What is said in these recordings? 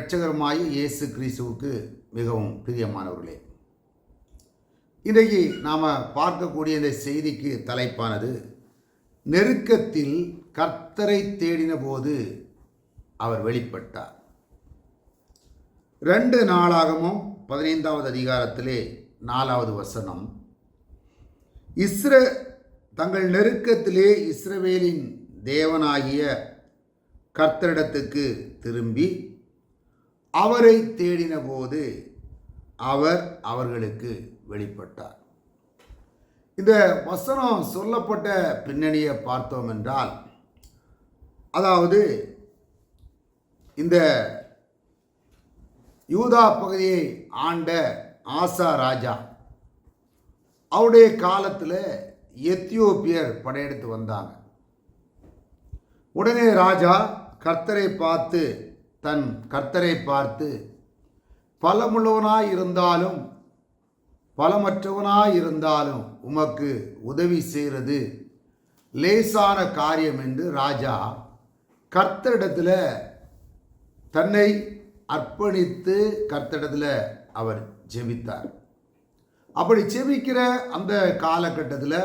இரட்சகருமாய இயேசு கிறிஸ்துவுக்கு மிகவும் பிரியமானவர்களே இன்றைக்கு நாம் பார்க்கக்கூடிய இந்த செய்திக்கு தலைப்பானது நெருக்கத்தில் கர்த்தரை தேடின போது அவர் வெளிப்பட்டார். ரெண்டு நாளாகமும் பதினைந்தாவது அதிகாரத்திலே நாலாவது வசனம் இஸ்ர தங்கள் நெருக்கத்திலே இஸ்ரவேலின் தேவனாகிய கர்த்தரிடத்துக்கு திரும்பி அவரை தேடின போது அவர் அவர்களுக்கு வெளிப்பட்டார். இந்த வசனம் சொல்லப்பட்ட பின்னணியை பார்த்தோம் என்றால் அதாவது இந்த யூதா பகுதியை ஆண்ட ஆசா ராஜா அவருடைய காலத்தில் எத்தியோப்பியர் படையெடுத்து வந்தாங்க. உடனே ராஜா கர்த்தரை பார்த்து தன் கர்த்தரை பார்த்து பலமுள்ளவனாய் இருந்தாலும் பலமற்றவனாய் இருந்தாலும் உமக்கு உதவி செய்கிறது. லேசான காரியம் என்று ராஜா கர்த்தரிடத்தில் தன்னை அர்ப்பணித்து கர்த்தரிடத்தில் அவர் ஜெபித்தார். அப்படி ஜெபிக்கிற அந்த காலகட்டத்தில்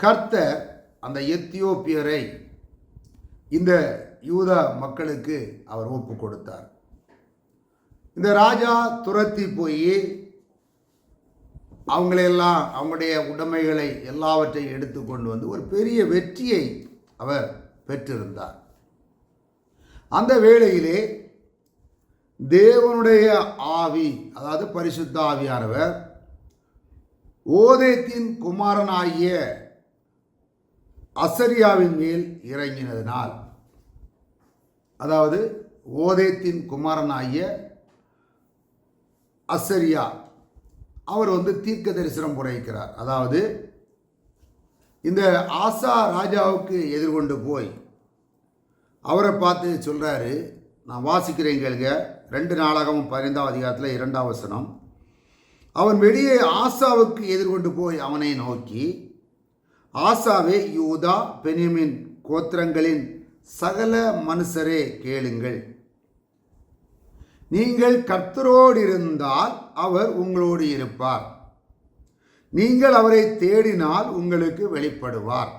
கர்த்தர் அந்த எத்தியோப்பியரை இந்த யூதா மக்களுக்கு அவர் ஒப்பு கொடுத்தார். இந்த ராஜா துரத்தி போய் அவங்களையெல்லாம் அவங்களுடைய உடைமைகளை எல்லாவற்றையும் எடுத்து கொண்டு வந்து ஒரு பெரிய வெற்றியை அவர் பெற்றிருந்தார். அந்த வேளையிலே தேவனுடைய ஆவி அதாவது பரிசுத்த ஆவியானவர் ஓதேத்தின் குமாரனாகிய அசரியாவின் மேல் இறங்கினதினால். அதாவது ஓதேத்தின் குமாரனாகிய அசரியா அவர் வந்து தீர்க்க தரிசனம் புரைக்கிறார். அதாவது இந்த ஆசா ராஜாவுக்கு எதிர்கொண்டு போய் அவரை பார்த்து சொல்கிறாரு நான் வாசிக்கிறேன் கேளுங்க. ரெண்டு நாளாகவும் பதினைந்தாம் அதிகாரத்தில் இரண்டாம் வசனம். அவன் வெளியே ஆசாவுக்கு எதிர்கொண்டு போய் அவனை நோக்கி ஆசாவே யூதா பெனிமின் கோத்திரங்களின் சகல மனுஷரே கேளுங்கள். நீங்கள் கர்த்தரோடு இருந்தால் அவர் உங்களோடு இருப்பார். நீங்கள் அவரை தேடினால் உங்களுக்கு வெளிப்படுவார்.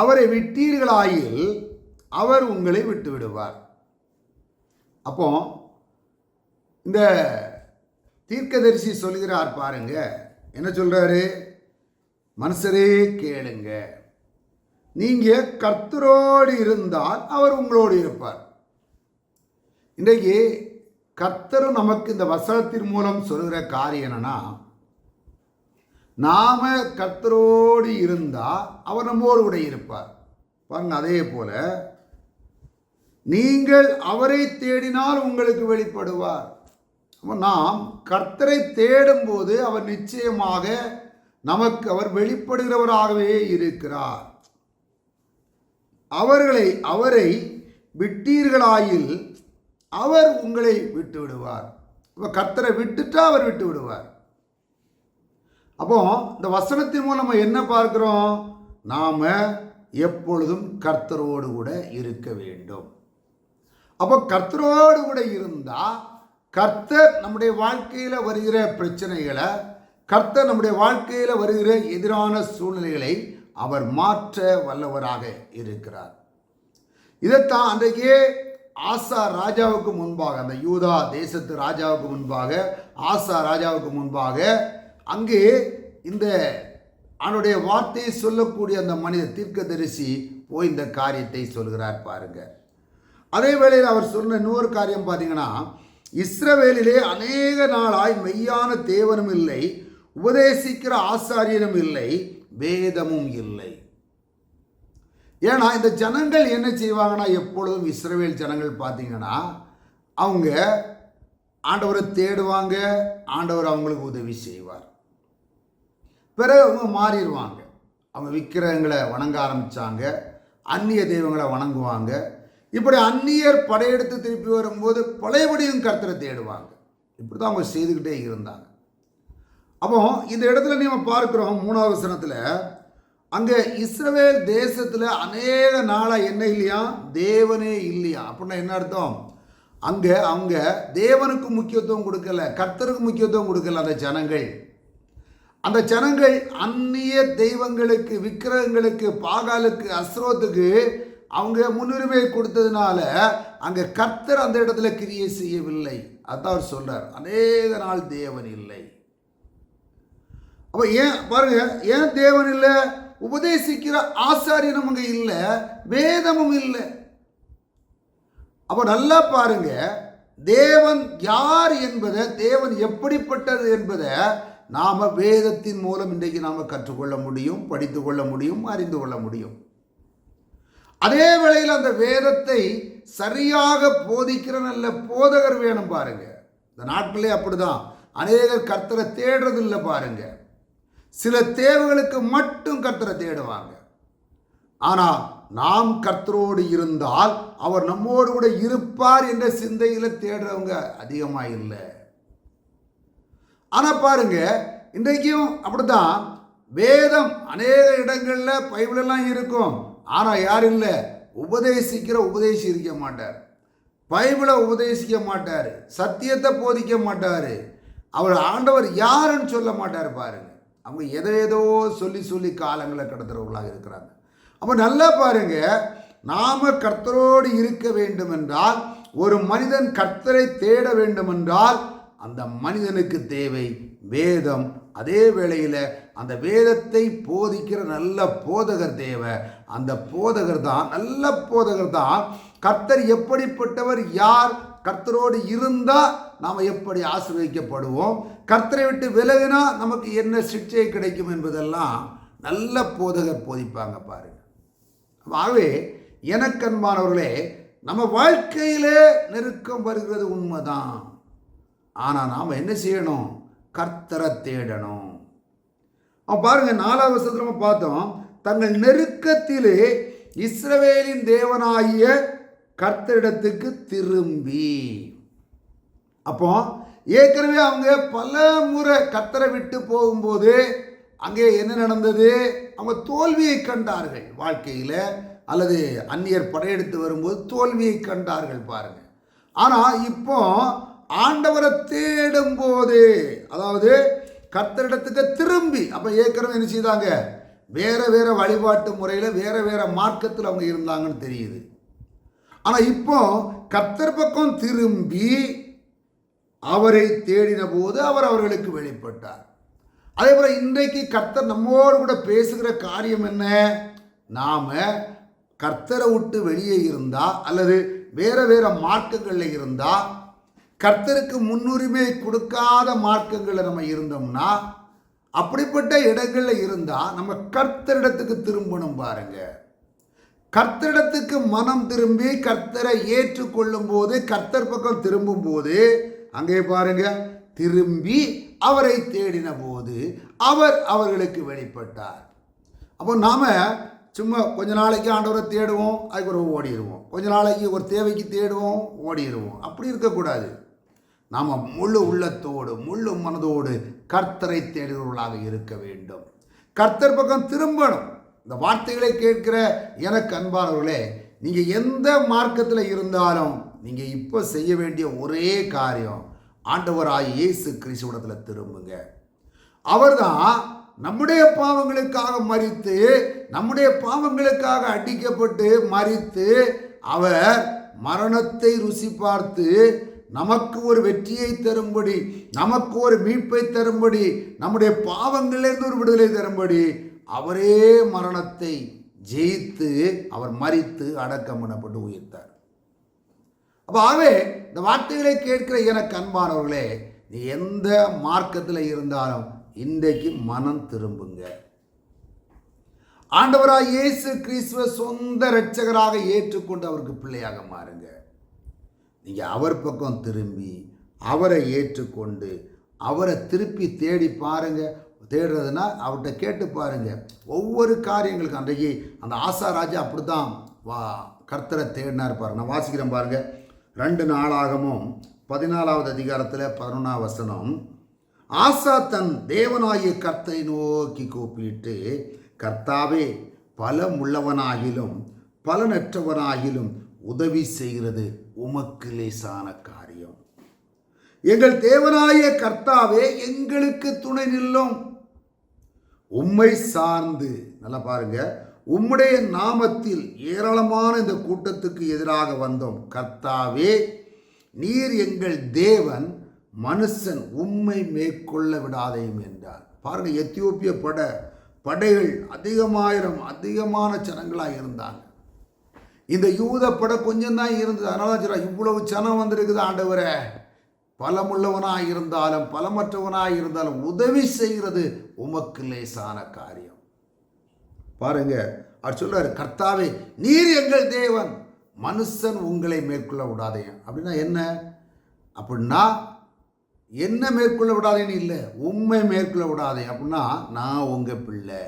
அவரை விட்டீர்களாயில் அவர் உங்களை விட்டு விடுவார் அப்போ இந்த தீர்க்கதரிசி சொல்கிறார் பாருங்க. என்ன சொல்றாரு? மனுஷரே கேளுங்க. நீங்க கர்த்தரோடு இருந்தால் அவர் உங்களோடு இருப்பார். இன்றைக்கு கர்த்தர் நமக்கு இந்த வசனத்தின் மூலம் சொல்கிற காரியம் என்னன்னா நாம கர்த்தரோடு இருந்தால் அவர் நம்மோடு கூட இருப்பார். பாருங்க அதே போல நீங்கள் அவரை தேடினால் உங்களுக்கு வெளிப்படுவார். நாம் கர்த்தரை தேடும்போது அவர் நிச்சயமாக நமக்கு அவர் வெளிப்படுகிறவராகவே இருக்கிறார். அவர்களை அவரை விட்டீர்களாயில் அவர் உங்களை விட்டு விடுவார் இப்போ கர்த்தரை விட்டுட்டா அவர் விட்டு விடுவார் அப்போ இந்த வசனத்தின் மூலம் நம்ம என்ன பார்க்குறோம்? நாம் எப்பொழுதும் கர்த்தரோடு கூட இருக்க வேண்டும். அப்போ கர்த்தரோடு கூட இருந்தால் கர்த்தர் நம்முடைய வாழ்க்கையில் வருகிற பிரச்சனைகளை கர்த்தர் நம்முடைய வாழ்க்கையில் வருகிற எதிரான சூழ்நிலைகளை அவர் மாற்ற வல்லவராக இருக்கிறார். இதைத்தான் அன்றைக்கே ஆசா ராஜாவுக்கு முன்பாக அந்த யூதா தேசத்து ராஜாவுக்கு முன்பாக ஆசா ராஜாவுக்கு முன்பாக அங்கே இந்த அவனுடைய வார்த்தையை சொல்லக்கூடிய அந்த மனித தீர்க்கதரிசி போய் இந்த காரியத்தை சொல்கிறார் பாருங்க. அதே வேளையில் அவர் சொன்ன இன்னொரு காரியம் பார்த்தீங்கன்னா இஸ்ரவேலிலே அநேக நாளாய் மெய்யான தேவனும் இல்லை உபதேசிக்கிற ஆசாரியனும் இல்லை வேதமும் இல்லை. ஏன்னா இந்த ஜனங்கள் என்ன செய்வாங்கன்னா எப்பொழுதும் இஸ்ரவேல் ஜனங்கள் பார்த்தீங்கன்னா அவங்க ஆண்டவரை தேடுவாங்க ஆண்டவர் அவங்களுக்கு உதவி செய்வார். பிறகு அவங்க மாறிடுவாங்க. அவங்க விக்கிரகங்களை வணங்க ஆரம்பித்தாங்க அந்நிய தெய்வங்களை வணங்குவாங்க. இப்படி அந்நியர் படையெடுத்து திருப்பி வரும்போது பழையபடியும் கர்த்தரை தேடுவாங்க. இப்படி தான் அவங்க செய்துக்கிட்டே இருந்தாங்க. அப்போ இந்த இடத்துல நம்ம பார்க்குறோம் மூணாவது வசனத்தில் அங்கே இஸ்ரவேல் தேசத்தில் அநேக நாளாக என்ன இல்லையா? தேவனே இல்லையா? அப்படின்னா என்ன அர்த்தம்? அங்கே அவங்க தேவனுக்கு முக்கியத்துவம் கொடுக்கல கர்த்தருக்கு முக்கியத்துவம் கொடுக்கல அந்த ஜனங்கள். அந்த ஜனங்கள் அந்நிய தெய்வங்களுக்கு விக்கிரகங்களுக்கு பாகாலுக்கு அஸ்ரோத்துக்கு அவங்க முன்னுரிமை கொடுத்ததுனால அங்கே கர்த்தர் அந்த இடத்துல கிரியை செய்யவில்லை. அதான் அவர் சொல்கிறார் அநேக நாள் தேவன் இல்லை. அப்போ ஏன் பாருங்க ஏன் தேவன் இல்லை? உபதேசிக்கிற ஆசாரியனும் அங்கே இல்லை வேதமும் இல்லை. அப்போ நல்லா பாருங்க தேவன் யார் என்பதை தேவன் எப்படிப்பட்டது என்பதை நாம் வேதத்தின் மூலம் இன்றைக்கு நாம் கற்றுக்கொள்ள முடியும் படித்து கொள்ள முடியும் அறிந்து கொள்ள முடியும். அதே வேளையில் அந்த வேதத்தை சரியாக போதிக்கிற நல்ல போதகர் வேணும் பாருங்க. இந்த நாட்களே அப்படிதான். அநேகர் கர்த்தரை தேடுறதில்லை பாருங்கள் சில தேவைகளுக்கு மட்டும் கர்த்தரை தேடுவாங்க. ஆனால் நாம் கர்த்தரோடு இருந்தால் அவர் நம்மோடு கூட இருப்பார் என்ற சிந்தையில் தேடுறவங்க அதிகமாக இல்லை. ஆனால் பாருங்க இன்றைக்கும் அப்படிதான் வேதம் அநேக இடங்களில் பைபிளெல்லாம் இருக்கும். ஆனால் யார் இல்லை. உபதேசிக்கிற உபதேசி இருக்க மாட்டார். பைபிளை உபதேசிக்க மாட்டார். சத்தியத்தை போதிக்க மாட்டார். அவர் ஆண்டவர் யாருன்னு சொல்ல மாட்டார் பாருங்க. அவங்க எதை ஏதோ சொல்லி சொல்லி காலங்களை கடத்துறவர்களாக இருக்கிறாங்க. அப்போ நல்லா பாருங்க நாம் கர்த்தரோடு இருக்க வேண்டும் என்றால் ஒரு மனிதன் கர்த்தரை தேட வேண்டும் என்றால் அந்த மனிதனுக்கு தேவை வேதம். அதே வேளையில் அந்த வேதத்தை போதிக்கிற நல்ல போதகர் தேவை. அந்த போதகர் தான் நல்ல போதகர் தான். கர்த்தர் எப்படிப்பட்டவர் யார் கர்த்தரோடு இருந்தால் நாம் எப்படி ஆசிர்வதிக்கப்படுவோம்? கர்த்தரை விட்டு விலகினா நமக்கு என்ன சிக்ஷை கிடைக்கும் என்பதெல்லாம் நல்ல போதகர் போதிப்பாங்க பாருங்க. ஆகவே எனக்கன்பானவர்களே நம்ம வாழ்க்கையிலே நெருக்கம் வருகிறது உண்மைதான். ஆனால் நாம் என்ன செய்யணும்? கர்த்தரை தேடணும். அவன் பாருங்க நாலாவது வருஷத்தில் நம்ம பார்த்தோம் தங்கள் நெருக்கத்திலே இஸ்ரவேலின் தேவனாகிய கர்த்தரிடத்துக்கு திரும்பி. அப்போ ஏற்கனவே அவங்க பல முறை கத்தரை விட்டு போகும்போது அங்கே என்ன நடந்தது? அவங்க தோல்வியை கண்டார்கள் வாழ்க்கையில் அல்லது அந்நியர் படையெடுத்து வரும்போது தோல்வியை கண்டார்கள் பாருங்க. ஆனால் இப்போ ஆண்டவரை தேடும் போது அதாவது கர்த்தரிடத்துக்கு திரும்பி அப்போ ஏற்கனவே என்ன செய்தாங்க? வேற வேற வழிபாட்டு முறையில் வேற வேற மார்க்கத்தில் அவங்க இருந்தாங்கன்னு தெரியுது. ஆனால் இப்போ கர்த்தர் பக்கம் திரும்பி அவரை தேடின போது அவர் அவர்களுக்கு வெளிப்பட்டார். அதே போல் இன்றைக்கு கர்த்தர் நம்மோடு கூட பேசுகிற காரியம் என்ன? நாம் கர்த்தரை விட்டு வெளியே இருந்தால் அல்லது வேற வேற மார்க்கங்களில் இருந்தால் கர்த்தருக்கு முன்னுரிமை கொடுக்காத மார்க்கங்களில் நம்ம இருந்தோம்னா அப்படிப்பட்ட இடங்களில் இருந்தால் நம்ம கர்த்தரிடத்துக்கு திரும்பணும் பாருங்கள் கர்த்தரிடத்துக்கு மனம் திரும்பி கர்த்தரை ஏற்றுக்கொள்ளும் போது கர்த்தர் பக்கம் திரும்பும் போது அங்கே பாருங்க திரும்பி அவரை தேடின போது அவர் அவர்களுக்கு வெளிப்பட்டார். அப்போ நாம் சும்மா கொஞ்ச நாளைக்கு ஆண்டவரை தேடுவோம் அதுக்கு ஓடிடுவோம். கொஞ்ச நாளைக்கு ஒரு தேவைக்கு தேடுவோம் ஓடிடுவோம். அப்படி இருக்கக்கூடாது. நாம் முழு உள்ளத்தோடு முழு மனதோடு கர்த்தரை தேடுகிறவர்களாக இருக்க வேண்டும். கர்த்தர் பக்கம் திரும்பணும். இந்த வார்த்தைகளை கேட்கிற எனக்கு அன்பானவர்களே நீங்கள் எந்த மார்க்கத்தில் இருந்தாலும் நீங்கள் இப்போ செய்ய வேண்டிய ஒரே காரியம் ஆண்டவராய் இயேசு கிறிஸ்துவிடத்தில் திரும்புங்க. அவர்தான் நம்முடைய பாவங்களுக்காக மறித்து நம்முடைய பாவங்களுக்காக அடிக்கப்பட்டு மறித்து அவர் மரணத்தை ருசி பார்த்து நமக்கு ஒரு வெற்றியை தரும்படி நமக்கு ஒரு மீட்பை தரும்படி நம்முடைய பாவங்களிலிருந்து ஒரு விடுதலை தரும்படி அவரே மரணத்தை ஜெயித்து அவர் மறித்து அடக்கம் பண்ணப்பட்டு உயிர்த்தார். அப்போ ஆகவே இந்த வார்த்தைகளை கேட்கிற எனக்கு அன்பானவர்களே நீ எந்த மார்க்கத்தில் இருந்தாலும் இன்றைக்கு மனம் திரும்புங்க. ஆண்டவராக இயேசு கிறிஸ்துவ சொந்த இரட்சகராக ஏற்றுக்கொண்டு அவருக்கு பிள்ளையாக மாறுங்க. நீங்கள் அவர் பக்கம் திரும்பி அவரை ஏற்றுக்கொண்டு அவரை திருப்பி தேடி பாருங்கள் தேடுறதுன்னா அவர்கிட்ட கேட்டு பாருங்க. ஒவ்வொரு காரியங்களுக்கு அன்றைக்கு அந்த ஆசா ராஜா அப்படி தான் வா கர்த்தரை தேடினார் பாருங்க. நான் வாசிக்கிறேன் பாருங்கள் ரெண்டு நாளாகமும் பதினாலாவது அதிகாரத்தில் பதினொன்றாம் வசனம் ஆசா தன் தேவனாகிய கர்த்தரை நோக்கி கூப்பிட்டு கர்த்தாவே பலமுள்ளவனாகிலும் பலனற்றவனாகிலும் உதவி செய்கிறது உமக்கு லேசான காரியம். எங்கள் தேவனாய கர்த்தாவே எங்களுக்கு துணை நில்லும். உம்மை சார்ந்து நல்லா பாருங்க உம்முடைய நாமத்தில் ஏராளமான இந்த கூட்டத்துக்கு எதிராக வந்தோம். கர்த்தாவே நீர் எங்கள் தேவன் மனுஷன் உம்மை மேற்கொள்ள விடாதையும் என்றார். பாருங்க எத்தியோப்பிய பட படைகள் அதிகமாயிரம் அதிகமான ஜனங்களாக இருந்தாங்க. இந்த யூத படை கொஞ்சம் தான் இருந்தது. அதனால இவ்வளவு ஜனம் வந்திருக்குது ஆண்டவரே. பலமுள்ளவனாக இருந்தாலும் பலமற்றவனாக இருந்தாலும் உதவி செய்கிறது உமக்கு லேசான காரியம். பாருங்க அவர் சொல்றாரு கர்த்தாவே நீர் எங்கள் தேவன். மனுஷன் உங்களை மேற்கொள்ள விடாதே. அப்படின்னா என்ன? அப்படின்னா என்ன மேற்கொள்ள விடாதேன்னு இல்லை உண்மை மேற்கொள்ள விடாதே. அப்படின்னா நான் உங்கள் பிள்ளை.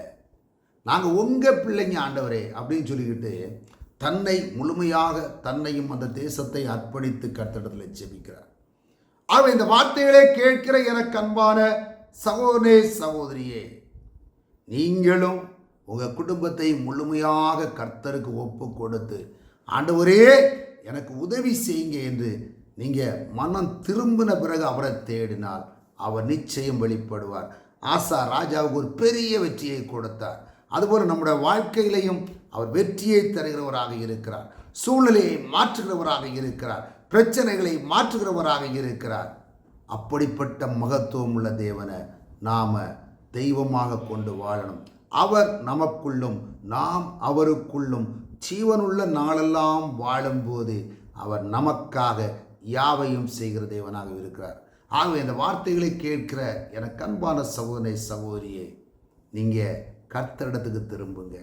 நாங்கள் உங்கள் பிள்ளைங்க ஆண்டவரே. அப்படின்னு சொல்லிக்கிட்டு தன்னை முழுமையாக தன்னையும் அந்த தேசத்தை அர்ப்பணித்து கர்த்தடத்தில் ஜெபிக்கிறார். ஆக இந்த வார்த்தைகளை கேட்கிற எனக்கு அன்பான சகோதரே சகோதரியே நீங்களும் உங்கள் குடும்பத்தை முழுமையாக கர்த்தருக்கு ஒப்பு கொடுத்து ஆண்டவரே எனக்கு உதவி செய்யுங்க என்று நீங்கள் மனம் திரும்பின பிறகு அவரை தேடினால் அவர் நிச்சயம் வெளிப்படுவார். ஆசா ராஜாவுக்கு ஒரு பெரிய வெற்றியை கொடுத்தார். அதுபோல் நம்முடைய வாழ்க்கையிலையும் அவர் வெற்றியை தருகிறவராக இருக்கிறார். சூழ்நிலையை மாற்றுகிறவராக இருக்கிறார். பிரச்சனைகளை மாற்றுகிறவராக இருக்கிறார். அப்படிப்பட்ட மகத்துவம் உள்ள தேவனை நாம் தெய்வமாக கொண்டு வாழணும். அவர் நமக்குள்ளும் நாம் அவருக்குள்ளும் ஜீவனுள்ள நாளெல்லாம் வாழும்போது அவர் நமக்காக யாவையும் செய்கிற தேவனாக இருக்கிறார். ஆகவே இந்த வார்த்தைகளை கேட்கிற எனக்கு அன்பான சகோதரி சகோதரியே நீங்கள் கர்த்தரிடத்துக்கு திரும்புங்க.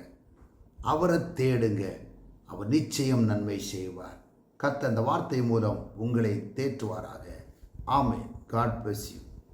அவரை தேடுங்க. அவர் நிச்சயம் நன்மை செய்வார். கர்த்தர் அந்த வார்த்தை மூலம் உங்களை தேற்றுவாராக. ஆமே காட் பிளஸ் யூ